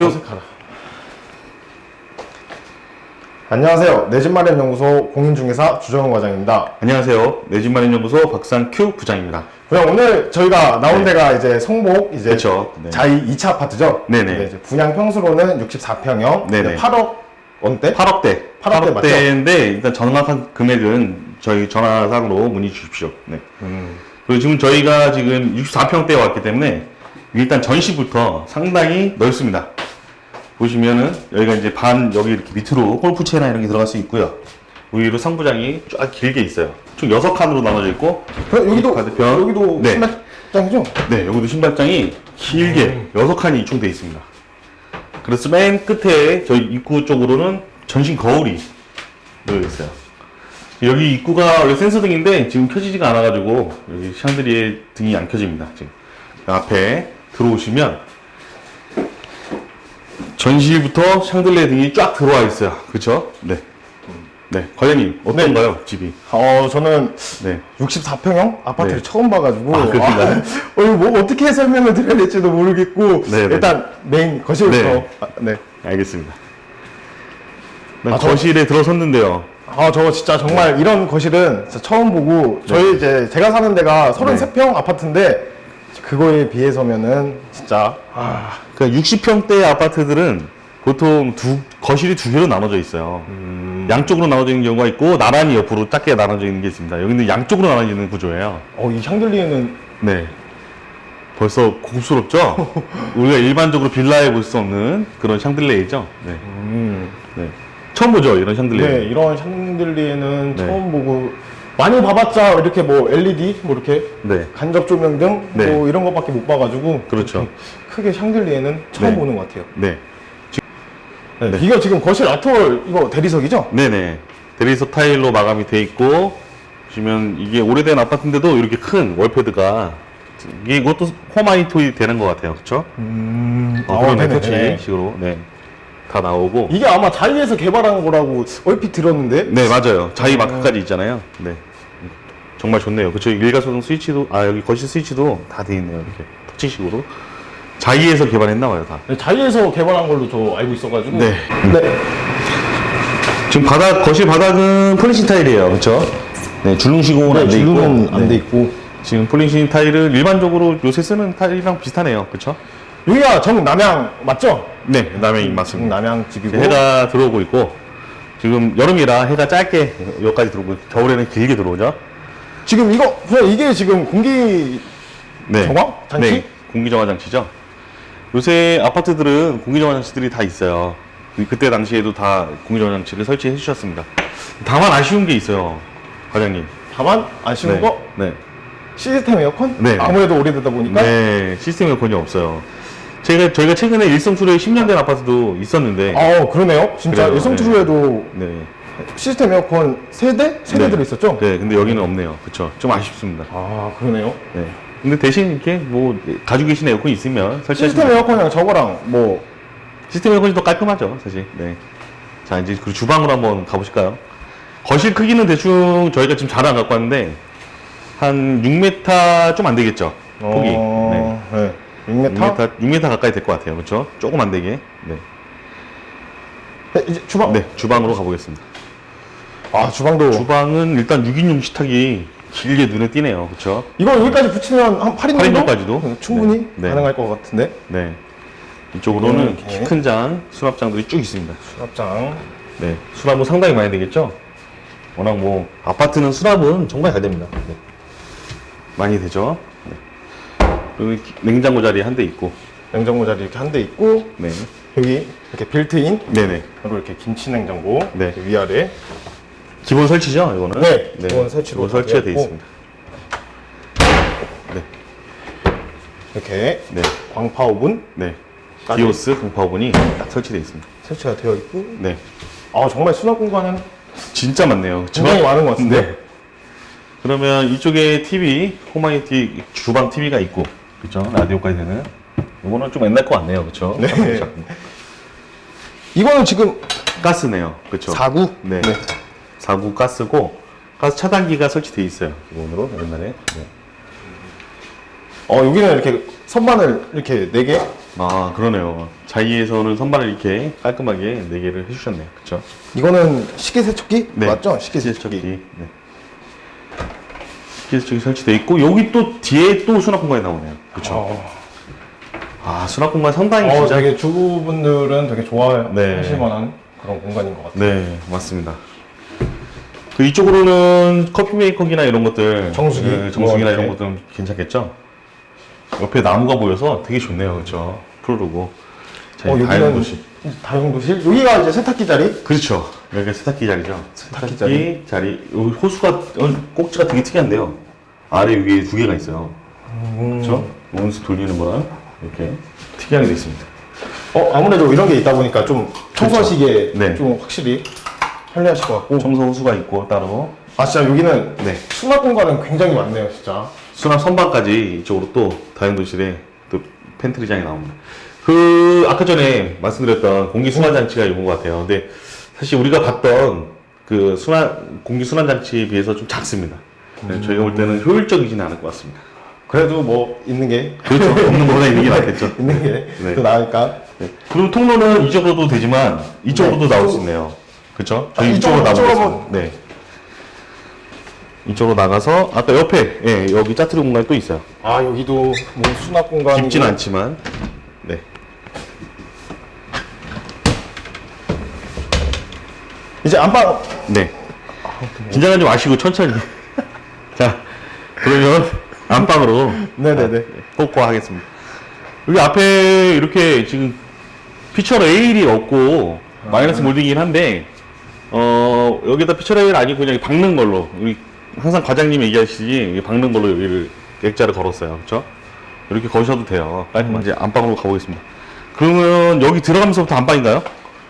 어색하다. 안녕하세요. 내집 마련 연구소 공인중개사 주정훈 과장입니다. 안녕하세요. 내집 마련 연구소 박상큐 부장입니다. 그냥 오늘 저희가 나온 네. 데가 이제 성복 이제 그쵸. 네. 자이 2차 아파트죠. 네네. 이제 분양 평수로는 64평형, 네네. 8억 원대. 8억대. 8억대 맞죠? 8억대인데 일단 정확한 금액은 저희 전화상으로 문의 주십시오. 네. 음. 그리고 지금 저희가 지금 64평대에 왔기 때문에 일단 전시부터 상당히 넓습니다. 보시면은 여기가 이제 반 여기 이렇게 밑으로 골프채나 이런 게 들어갈 수 있고요. 위로 상부장이 쫙 길게 있어요. 총 6칸으로 나눠져 있고 그럼 여기도 가드편. 여기도 네. 신발장이죠? 네, 여기도 신발장이 길게 음. 여섯 칸이 이총돼 있습니다. 그래서 맨 끝에 저희 입구 쪽으로는 전신 거울이 놓여 있어요. 여기 입구가 원래 센서 등인데 지금 켜지지가 않아가지고 여기 샹드리에 등이 안 켜집니다. 지금 앞에 들어오시면 전실부터 샹들레 등이 쫙 들어와 있어요. 그렇죠? 네. 네, 과장님 어떤가요 집이? 어 저는 네. 64평형 아파트를 네. 처음 봐가지고 아, 그렇습니까? 어, 이거 뭐 어떻게 설명을 드려야 될지도 모르겠고 네, 네. 일단 메인 거실부터 네. 아, 네. 알겠습니다. 난 아, 저- 거실에 들어섰는데요. 아, 저거 진짜 정말 이런 거실은 진짜 처음 보고 저희 이제 제가 사는 데가 33평 아파트인데 그거에 비해서면은 진짜 아, 그러니까 60평대 아파트들은 보통 두 거실이 두 개로 나눠져 있어요. 양쪽으로 나눠져 있는 경우가 있고 나란히 옆으로 작게 나눠져 있는 게 있습니다. 여기는 양쪽으로 나눠져 있는 구조예요. 어, 이 샹들리에는 네. 벌써 고급스럽죠? 우리가 일반적으로 빌라에 볼 수 없는 그런 샹들레이죠. 네. 음, 네. 처음 보죠, 이런 샹들레. 네, 이런 샹들리에는 네. 처음 보고 많이 봐봤자 이렇게 뭐 LED 뭐 이렇게 네. 간접 조명 등뭐 네. 이런 것밖에 못 봐가지고 그렇죠. 이렇게 크게 샹들리에는 처음 네. 보는 것 같아요. 네. 네. 이거 지금 거실 아트월 이거 대리석이죠? 네네. 대리석 타일로 마감이 돼 있고, 보시면 이게 오래된 아파트인데도 이렇게 큰 월패드가, 이게 이것도 홈아이토이 되는 것 같아요. 그쵸? 음, 어, 그런 터치 식으로, 네. 다 나오고. 이게 아마 자이에서 개발한 거라고 얼핏 들었는데 네, 맞아요. 자이 마크까지 있잖아요. 네. 정말 좋네요. 그쵸? 일가소등 스위치도, 아, 여기 거실 스위치도 다 돼 있네요. 이렇게. 터치식으로. 자이에서 개발했나 봐요, 다. 네, 자이에서 개발한 걸로 저 알고 있어가지고. 네. 네. 지금 바닥, 거실 바닥은 폴리시 타일이에요. 그쵸? 네, 줄눈 시공은 안돼 있고. 줄눈은 안 네. 돼 있고. 지금 폴리시 타일은 일반적으로 요새 쓰는 타일이랑 비슷하네요. 그쵸? 여기가 정 남양 맞죠? 네, 남해 맞습니다. 남양 집이고. 해가 들어오고 있고, 지금 여름이라 해가 짧게 여기까지 들어오고, 겨울에는 길게 들어오죠? 지금 이거 이게 지금 공기 네. 정화? 장치? 네, 공기 정화 장치죠. 요새 아파트들은 공기 정화 장치들이 다 있어요. 그때 당시에도 다 공기 정화 장치를 설치해 주셨습니다. 다만 아쉬운 게 있어요, 과장님. 다만 아쉬운 네. 거 네. 시스템 에어컨? 네. 아무래도 오래되다 보니까. 네, 시스템 에어컨이 없어요. 제가, 저희가 최근에 일성수로에 10년 된 아파트도 있었는데, 아 그러네요. 진짜 그래요, 일성트루에도 네. 시스템 에어컨 세대 세대 네. 들어있었죠? 네, 근데 여기는 없네요. 그쵸. 좀 아쉽습니다. 아 그러네요. 네. 근데 대신 이렇게 뭐, 가지고 계신 에어컨이 있으면 설치하시면 시스템 에어컨이랑 저거랑 뭐 시스템 에어컨이 더 깔끔하죠, 사실. 네. 자, 이제 그 주방으로 한번 가보실까요? 거실 크기는 대충 저희가 지금 잘 안 갖고 왔는데, 한 6m 좀 안 되겠죠? 폭이. 어, 네. 6m? 6m, 6m 가까이 될 것 같아요. 그렇죠? 조금 안 되게. 네. 네, 이제 주방. 네, 주방으로 가보겠습니다. 아 주방도. 주방은 일단 6인용 식탁이 길게 눈에 띄네요. 그렇죠? 이거 여기까지 붙이면 한 8인 정도? 8인용까지도? 충분히 네. 네. 가능할 것 같은데. 네. 이쪽으로는 이렇게. 키큰 장, 수납장들이 쭉 있습니다. 수납장. 네, 수납은 상당히 많이 되겠죠? 워낙 뭐, 아파트는 수납은 정말 잘 됩니다. 네. 많이 되죠? 네. 그리고 이 냉장고 자리 한 대 있고, 냉장고 자리 이렇게 한 대 있고 네. 여기 이렇게 빌트인 네네. 그리고 이렇게 김치 냉장고 네. 위아래 기본 설치죠, 이거는? 네, 기본 설치로 기본 설치가 다 되어 되어 있습니다. 네, 이렇게 네, 광파 오븐 네. 까지. 디오스 공파 오븐이 딱 설치되어 있습니다. 설치가 되어 있고 네. 아 정말 수납 공간은 진짜 많네요. 굉장히 많은 것 같은데 네. 그러면 이쪽에 TV, 홈아이티 주방 TV가 있고, 그쵸? 라디오까지 되는. 이거는 좀 옛날 거 같네요. 그쵸? 네. 이거는 지금 가스네요. 그쵸? 4구 네. 4구 가스고, 가스 차단기가 설치되어 있어요. 기본으로, 옛날에. 네. 어 여기는 이렇게 선반을 이렇게 4개 아 그러네요. 자이에서는 선반을 이렇게 깔끔하게 네 개를 해주셨네요. 그렇죠? 이거는 식기세척기 맞죠? 식기세척기. 식기세척기. 네. 식기세척기 설치돼 있고 여기 또 뒤에 또 수납 공간이 나오네요. 그렇죠? 어, 아 수납 공간 상당히 어, 진짜. 되게 주부분들은 되게 좋아하실 네. 만한 그런 공간인 것 같아요. 네 맞습니다. 그 이쪽으로는 커피 메이커기나 이런 것들, 정수기. 네, 정수기나 뭐 이런 이렇게. 것들 괜찮겠죠? 옆에 나무가 보여서 되게 좋네요, 그렇죠? 푸르르고. 자, 어, 여기는 도시. 다용도실. 여기가 이제 세탁기 자리. 그렇죠. 여기가 세탁기 자리죠. 세탁기 자리. 여기 호수가 어, 꼭지가 되게 특이한데요. 아래 위에 두 개가 있어요. 음. 그렇죠? 온수 돌리는 거랑 이렇게 특이하게 되어 있습니다. 어, 아무래도 이런 게 있다 보니까 좀 청소하시기에 네. 좀 확실히 편리하실 것 같고. 청소 호수가 있고 따로 아, 진짜 여기는 네. 수납 공간은 굉장히 많네요, 진짜. 수납 선반까지 이쪽으로 또 다용도실에 또 팬트리장이 나옵니다. 그 아까 전에 말씀드렸던 공기 순환 장치가 이건 것 같아요. 근데 사실 우리가 봤던 그 순환 공기 순환 장치에 비해서 좀 작습니다. 네, 저희가 볼 때는 효율적이지는 않을 것 같습니다. 그래도 뭐 있는 게 그렇죠. 없는 거보다 있는 게 낫겠죠. 있는 게 네. 더 나으니까. 네. 그리고 통로는 이쪽으로도 되지만 이쪽으로도 네. 나올 수 있네요. 그렇죠? 저희 아, 이쪽으로 이쪽으로, 나가겠습니다. 네. 이쪽으로 나가서 아까 옆에 예, 여기 짜투리 공간이 또 있어요. 아, 여기도 뭐 수납 공간이 깊진 않지만 네. 이제 안방 네. 긴장하지 마시고 천천히. 자, 그러면 안방으로 네네네. 뽑고 하겠습니다. 여기 앞에 이렇게 지금 피처 레일이 없고 마이너스 몰딩이긴 한데 어 여기다 피처 레일 아니고 그냥 박는 걸로 우리 항상 과장님 얘기하시지 박는 걸로 여기를 액자를 걸었어요. 그렇죠? 이렇게 거셔도 돼요. 깔끔하게 이제 안방으로 가보겠습니다. 그러면 여기 들어가면서부터 안방인가요?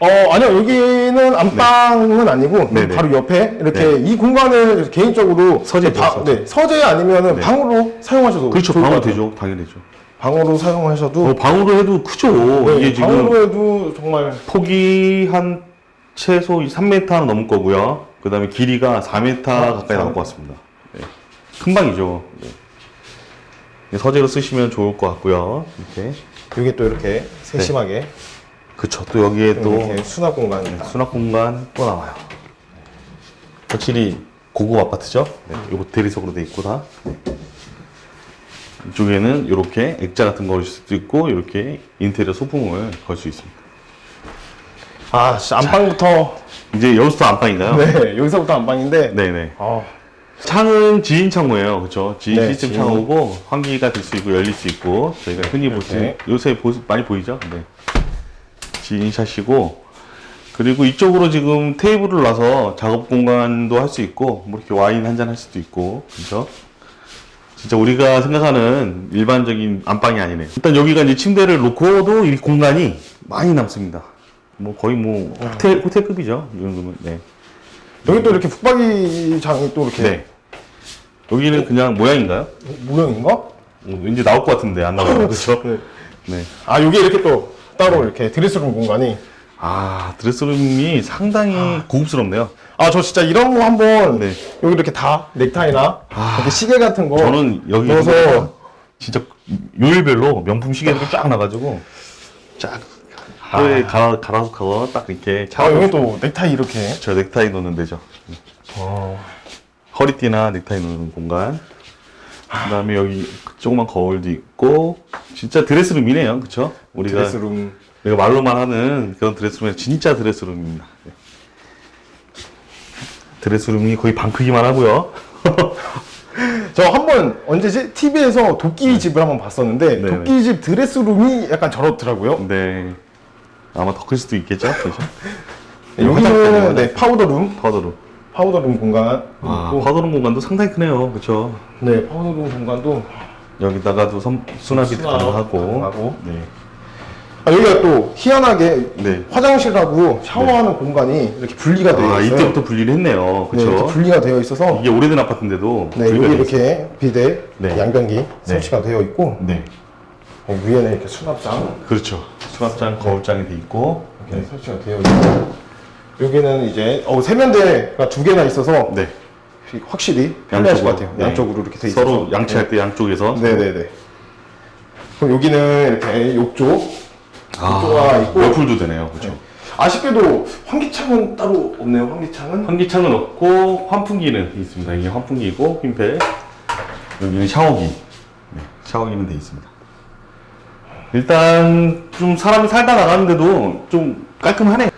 어, 아니요, 여기는 안방은 아니고, 네네. 바로 옆에 이렇게 이 공간을 개인적으로 서재죠, 바- 서재. 네, 서재 아니면은 네. 방으로 사용하셔도 그렇죠. 방으로. 되죠. 당연히 되죠. 방으로 사용하셔도 어, 방으로 해도 크죠. 네, 이게 지금 방으로 해도 정말 폭이 한 최소 3m는 넘을 거고요. 그 다음에 길이가 4m 가까이 나올 것 같습니다. 네. 큰 방이죠. 네. 서재로 쓰시면 좋을 것 같고요. 이렇게. 여기 또 이렇게 세심하게 그쵸. 또 여기에 또 이렇게 수납 공간이 수납 공간 또 나와요. 확실히 고급 아파트죠. 네. 요거 대리석으로 돼 있고 다. 네. 이쪽에는 이렇게 액자 같은 거 걸 수도 있고 이렇게 인테리어 소품을 걸 수 있습니다. 아, 진짜 안방부터 이제 여기서 안방인가요? 네, 여기서부터 안방인데 네네. 아, 창은 지인 창호예요. 그렇죠? 지인 네, 시스템 지인. 창호고 환기가 될 수 있고 열릴 수 있고 저희가 흔히 보시는 이렇게. 요새 보, 많이 보이죠? 네. 지인 샷이고 그리고 이쪽으로 지금 테이블을 놔서 작업 공간도 할 수 있고 뭐 이렇게 와인 한 잔 할 수도 있고 그렇죠? 진짜 우리가 생각하는 일반적인 안방이 아니네요. 일단 여기가 이제 침대를 놓고도 이 공간이 많이 남습니다. 뭐 거의 뭐 호텔 호텔급이죠. 이 정도면. 네. 여기 또 이렇게 북박이장이 또 이렇게 네. 여기는 그냥 모양인가요? 모형인가? 어, 왠지 나올 것 같은데 안 나와요. 그렇죠? 네. 네. 아, 여기 이렇게 또 따로 이렇게 드레스룸 공간이 아 드레스룸이 상당히 고급스럽네요. 아, 저 진짜 이런 거 한번 네. 여기 이렇게 다 넥타이나 아, 이렇게 시계 같은 거 저는 여기 넣어서 진짜 요일별로 명품 시계들이 쫙 나가지고 쫙 하루에 갈아 갈아서 그거 딱 이렇게 아, 차고 여기 또 넥타이 이렇게 저 넥타이 놓는 데죠. 어. 허리띠나 넥타이 놓는 공간. 그다음에 여기 조그만 거울도 있고 진짜 드레스룸이네요, 그렇죠? 우리가 드레스룸 우리가 말로만 하는 그런 드레스룸이 진짜 드레스룸입니다. 네. 드레스룸이 거의 방 크기만 하고요. 저 한 번 언제지 TV에서 도끼 집을 한 번 봤었는데 네, 도끼 집 드레스룸이 약간 저렇더라고요. 네. 아마 더 클 수도 있겠죠? 그죠? 여기는 네, 파우더룸, 파우더룸. 파우더룸 공간 아, 있고, 파우더룸 공간도 상당히 크네요. 그렇죠? 네, 파우더룸 공간도 여기다가도 선, 수납이 수납 가능하고. 가능하고. 네. 아, 여기가 또 희한하게 네. 화장실하고 샤워하는 공간이 이렇게 분리가 되어 아, 있어요. 이때부터 분리를 했네요. 네, 그렇죠? 이렇게 분리가 되어 있어서 이게 오래된 아파트인데도 네, 분리가 여기 돼 있어요. 이렇게 비대, 네. 양변기 설치가 되어 있고 네. 어, 위에는 이렇게 수납장 그렇죠. 수납장, 거울장이 돼 있고. 이렇게 설치가 되어 있고 여기는 이제 어, 세면대가 두 개나 있어서 네. 확실히 편리하실 것. 같아요. 네. 양쪽으로 이렇게 돼 있어서 서로 양치할 때 양쪽에서. 네 네네. 그럼 여기는 이렇게 욕조. 욕조가 있고. 월풀도 되네요. 그렇죠. 아쉽게도 환기창은 따로 없네요. 환기창은. 환기창은 없고 환풍기는 있습니다. 이게 환풍기고 핀펠 여기는 샤워기 네, 샤워기는 돼 있습니다. 일단 좀 사람이 살다 나가는데도 좀 깔끔하네. 네.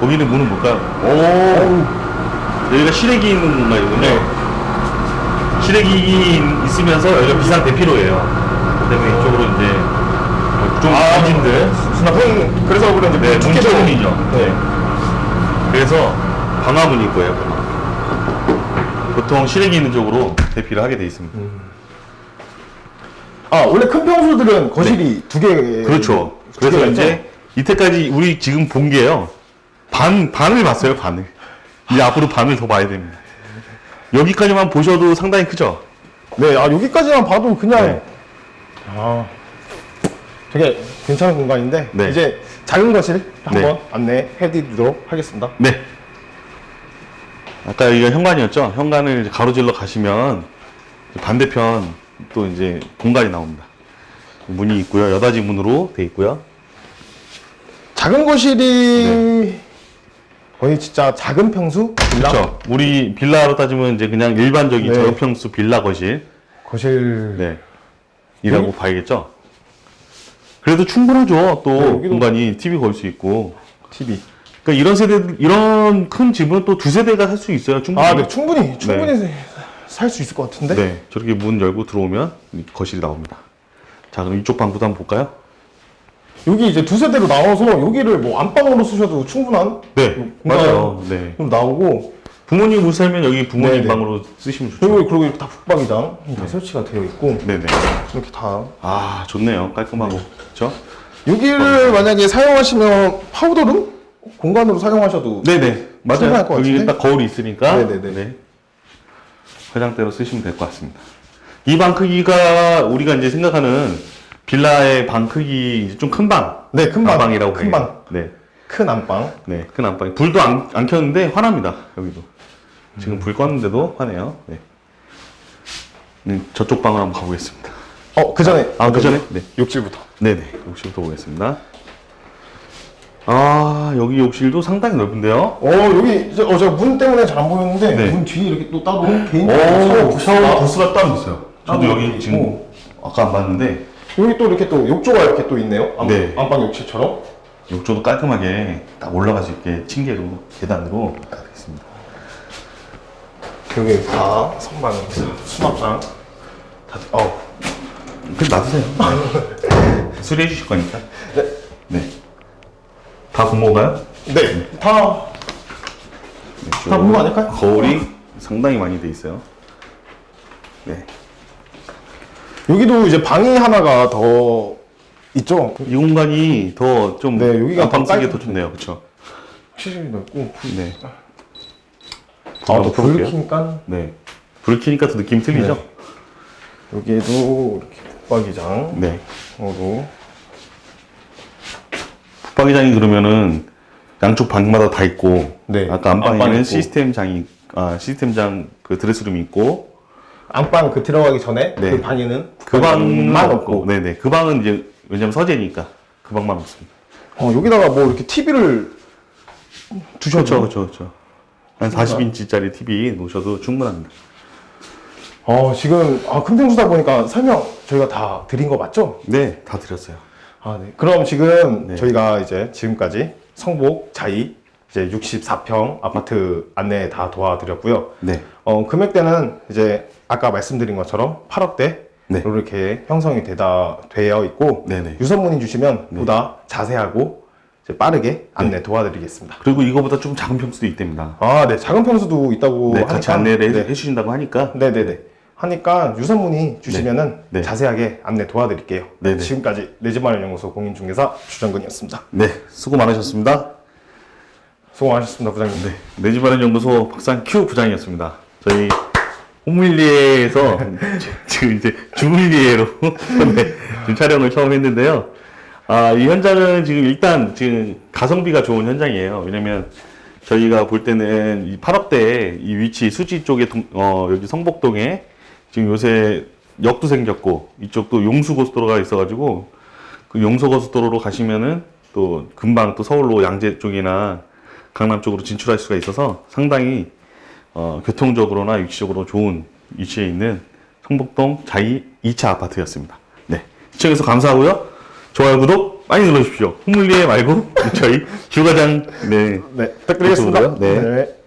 거기는 문은 뭘까요? 오 여기가 실외기 있는 공간이군요. 실외기 있으면서 여기가 비상 대피로예요. 그다음에 이쪽으로 이제 좀 아, 엔진들 수납은 그래서 그런지 네, 문쪽문이죠. 네. 그래서 방화문이 있고요. 방화. 보통 실외기 있는 쪽으로 대피를 하게 돼 있습니다. 아 원래 큰 평수들은 거실이 두 개. 네. 그렇죠. 두 그래서 개가 이제 이때까지 우리 지금 본 게요. 반, 반을 봤어요, 반을. 이제 앞으로 반을 더 봐야 됩니다. 여기까지만 보셔도 상당히 크죠? 네, 아 여기까지만 봐도 그냥 네. 아 되게 괜찮은 공간인데 네. 이제 작은 거실 한번 네. 안내해드리도록 하겠습니다. 네. 아까 여기가 현관이었죠? 현관을 이제 가로질러 가시면 반대편 또 이제 공간이 나옵니다. 문이 있고요. 여닫이 문으로 돼 있고요. 작은 거실이 거의 진짜 작은 평수 빌라 그렇죠. 우리 빌라로 따지면 이제 그냥 일반적인 네. 저평수 빌라 거실. 거실 네. 이라고 봐야겠죠. 그래도 충분하죠. 또 네, 여기도- 공간이 TV 걸 수 있고. TV. 그러니까 이런 세대 이런 큰 집은 또 두 세 대가 살 수 있어요. 충분히. 아, 네, 충분히 충분히 살 수 있을 것 같은데. 네, 저렇게 문 열고 들어오면 이 거실이 나옵니다. 자, 그럼 이쪽 방구도 한번 볼까요? 여기 이제 두 세 대로 나와서 여기를 뭐 안방으로 쓰셔도 충분한 네, 공간 맞아요. 네. 좀 나오고 부모님 못 살면 여기 부모님 네, 네. 방으로 쓰시면 좋죠. 그리고 그리고 이렇게 다 북박이장 다 설치가 되어 있고 네, 네. 이렇게 다 아, 좋네요. 깔끔하고. 그렇죠? 여기를 만약에 사용하시면 파우더룸 공간으로 사용하셔도 네, 네. 맞아요. 여기? 딱 거울이 있으니까 네, 네, 네. 네. 화장대로 쓰시면 될 것 같습니다. 이 방 크기가 우리가 이제 생각하는 빌라의 방 크기 좀 큰 방. 네, 큰 방. 안방이라고 큰 봐요. 방. 네. 큰 안방. 네, 큰 안방. 불도 안, 안 켰는데 화납니다. 여기도. 지금 불 껐는데도 화내요. 네. 네, 저쪽 방을 한번 가보겠습니다. 어, 그 전에. 아, 그 전에? 네. 욕실부터. 네네. 욕실부터 보겠습니다. 아, 여기 욕실도 상당히 넓은데요? 어, 여기, 이제, 어, 제가 문 때문에 잘 안 보였는데, 네. 문 뒤에 이렇게 또 따로 개인 오, 샤워 부스가 따로 있어요. 저도 따로 여기 있고. 지금 아까 안 봤는데 여기 또 이렇게 또 욕조가 이렇게 또 있네요. 안, 네. 안방 욕실처럼. 욕조도 깔끔하게 딱 올라갈 수 있게 층계로 계단으로 딱 있습니다. 여기 다 선반, 수납장. 다, 어. 그럼 놔두세요. 네. 수리해 주실 거니까. 네. 네. 다 본건가요? 네. 다, 다 본거 아닐까요? 거울이 상당히 많이 돼 있어요. 네. 여기도 이제 방이 하나가 더 있죠. 이 공간이 더 좀 네, 여기가 쓰기에 깔끔- 더 좋네요. 그렇죠? 확실히 넓고. 네. 아, 한번 또 켜볼게요. 불 켜니까 네. 불 켜니까 또 느낌 틀리죠? 네. 여기에도 이렇게 붙박이장으로 네. 붙박이장이 그러면은 양쪽 방마다 다 있고 네. 아까 안방 안방에는 있고. 시스템 장이 아 시스템 장 그 드레스룸이 있고 안방 그 들어가기 전에 네. 그 방에는 그 방만 없고 네네 그 방은 이제 왜냐면 서재니까 그 방만 없습니다. 어, 여기다가 뭐 이렇게 TV를 두셔도 그렇죠 그렇죠 그렇죠. 한 40인치짜리 TV 놓으셔도 충분합니다. 어, 지금 아, 큰 평수다 보니까 설명 저희가 다 드린 거 맞죠? 네, 다 드렸어요. 아, 네. 그럼 지금 네. 저희가 이제 지금까지 성복 자이 이제 64평 아파트 안내 다 도와드렸고요. 네, 어, 금액대는 이제 아까 말씀드린 것처럼 8억대 네. 이렇게 형성이 되다 되어 있고 네네. 유선 문의 주시면 보다 자세하고 이제 빠르게 안내 네. 도와드리겠습니다. 그리고 이거보다 좀 작은 평수도 있답니다. 아, 네. 작은 평수도 있다고 네, 같이 하니까 안내를 해- 네. 해주신다고 하니까 네, 네, 네. 하니까 유선 문의 주시면은 네. 자세하게 안내 도와드릴게요. 네, 네. 지금까지 내 집 마련 연구소 공인중개사 주정근이었습니다. 네, 수고 많으셨습니다. 수고 많으셨습니다, 부장님. 네, 내 집 마련 연구소 박상 큐 부장이었습니다. 저희 호밀리에에서 지금 이제 주밀리에로 네, 지금 촬영을 처음 했는데요. 아, 이 현장은 지금 일단 지금 가성비가 좋은 현장이에요. 왜냐면 저희가 볼 때는 이 8억대 이 위치 수지 쪽에 동- 어, 여기 성복동에 지금 요새 역도 생겼고 이쪽도 용수고속도로가 있어가지고 그 용서고속도로로 가시면은 또 금방 또 서울로 양재 쪽이나 강남 쪽으로 진출할 수가 있어서 상당히 어, 교통적으로나 위치적으로 좋은 위치에 있는 성북동 자이 2차 아파트였습니다. 네. 시청해주셔서 감사하고요. 좋아요, 구독 많이 눌러주십시오. 흥물리에 말고 저희 주과장 네. 네, 부탁드리겠습니다. 네. 네.